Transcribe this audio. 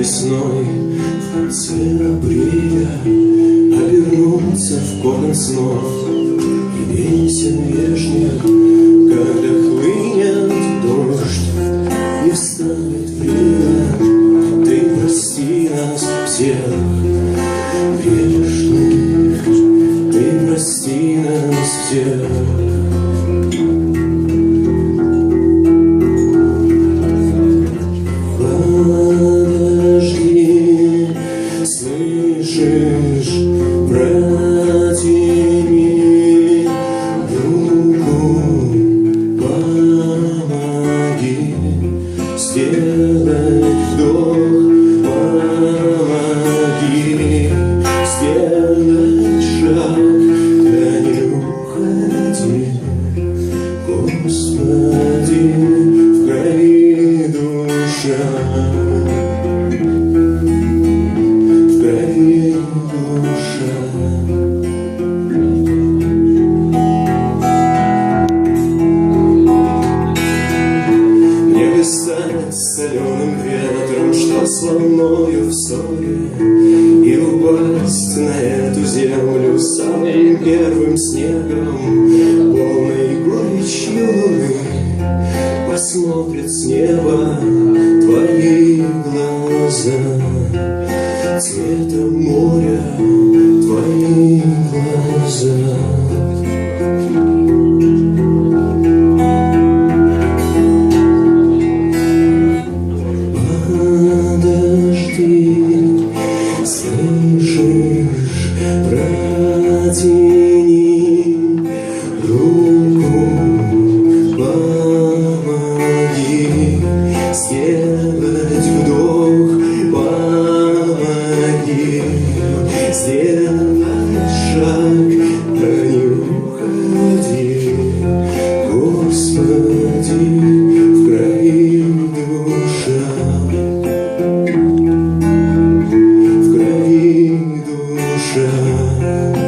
весной в конце в кокон снов. И песен вежных, когда хлынет дождь И встанет время, ты прости нас всех Грешных, ты прости нас всех. Подожди, слышишь, сделать вдох, помоги сделать шаг, волною в ссоре, И упасть на эту землю самым первым снегом, Полной горечью луны посмотрят с неба твои глаза, Цветом моря слышишь, протяни руку, помоги сделать вдох, помоги сделать шаг, да не 深